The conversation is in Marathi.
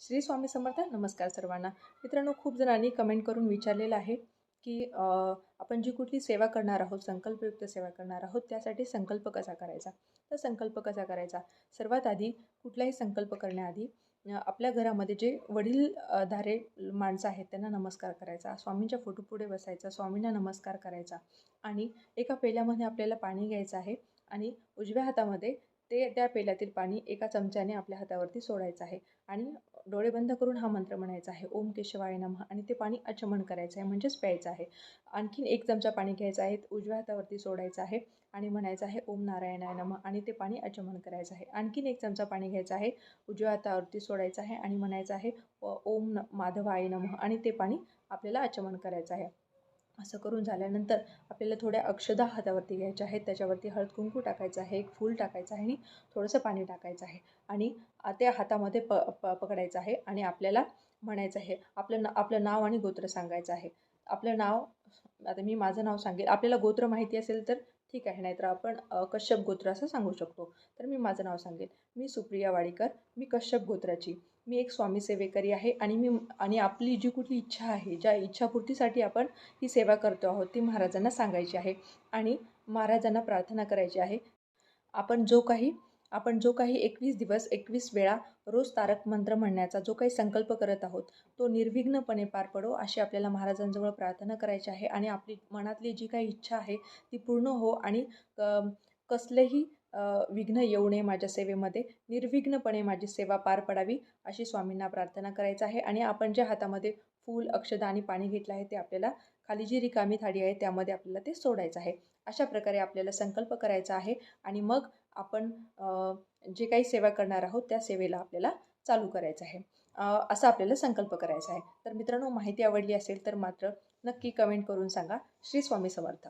श्री स्वामी समर्थ नमस्कार सर्वांना. मित्रांनो खूप जणांनी कमेंट करून विचारलेलं आहे की आपण जी कुठली सेवा करणार आहोत संकल्पयुक्त सेवा करणार आहोत त्यासाठी संकल्प कसा करायचा? तर संकल्प कसा करायचा? सर्वात आधी कुठलाही संकल्प करण्याआधी आपल्या घरामध्ये जे वडील धारे माणसं आहेत त्यांना नमस्कार करायचा. स्वामींच्या फोटो पुढे बसायचा स्वामींना नमस्कार करायचा. आणि एका पेल्यामध्ये आपल्याला पाणी घ्यायचं आहे आणि उजव्या हातामध्ये ते त्या पेल्यातील पाणी एका चमच्याने आपल्या हातावरती सोडायचं आहे. आणि डोळे बंद करून हा मंत्र म्हणायचा आहे. ओम केशवाय नमः. आणि ते पाणी अचमन करायचं आहे म्हणजेच प्यायचं आहे. आणखीन एक चमचा पाणी घ्यायचं आहे उजव्या हातावरती सोडायचं आहे आणि म्हणायचं आहे ओम नारायणाय नमः. आणि ते पाणी अचमन करायचं आहे. आणखीन एक चमचा पाणी घ्यायचं आहे उजव्या हातावरती सोडायचं आहे आणि म्हणायचं आहे ओम न माधवाय नमः. आणि ते पाणी आपल्याला अचमन करायचं आहे. असं करून झाल्यानंतर आपल्याला थोड्या अक्षदा हातावरती घ्यायच्या आहेत. त्याच्यावरती हळद कुंकू टाकायचं आहे एक फूल टाकायचं आहे आणि थोडंसं पाणी टाकायचं आहे. आणि त्या हातामध्ये प प पकडायचं आहे आणि आपल्याला म्हणायचं आहे आपलं ना आपलं नाव आणि गोत्र सांगायचं आहे. आपलं नाव आता मी माझं नाव सांगेल. आपल्याला गोत्र माहिती असेल तर ठीक आहे नाहीतर आपण कश्यप गोत्र असं सांगू शकतो. तर मी माझं नाव सांगेल मी सुप्रिया वाडीकर मी कश्यप गोत्राची. मी एक स्वामी सेवेकरी आहे आणि मी आणि आपली जी कुठली इच्छा आहे ज्या इच्छापूर्तीसाठी आपण ही सेवा करतो आहोत ती महाराजांना सांगायची आहे. आणि महाराजांना प्रार्थना करायची आहे. आपण जो काही आपण जो काही एकवीस दिवस एकवीस वेळा रोज तारक मंत्र म्हणण्याचा जो काही संकल्प करत आहोत तो निर्विघ्नपणे पार पडो अशी आपल्याला महाराजांजवळ प्रार्थना करायची आहे आणि आपली मनातली जी काही इच्छा आहे ती पूर्ण हो आणि कसलेही विघ्न येऊ नये माझ्या सेवेमध्ये निर्विघ्नपणे माझी सेवा पार पडावी अशी स्वामींना प्रार्थना करायचं आहे आणि आपण ज्या हातामध्ये फूल अक्षदा आणि पाणी घेतलं आहे ते आपल्याला खाली जी रिकामी थाळी आहे त्यामध्ये आपल्याला ते सोडायचं आहे. अशा प्रकारे आपल्याला संकल्प करायचा आहे आणि मग आपण जे काही सेवा करणार आहोत त्या सेवेला आपल्याला चालू करायचं आहे. असा आपल्याला संकल्प करायचा आहे. तर मित्रांनो माहिती आवडली असेल तर मात्र नक्की कमेंट करून सांगा. श्री स्वामी समर्थ.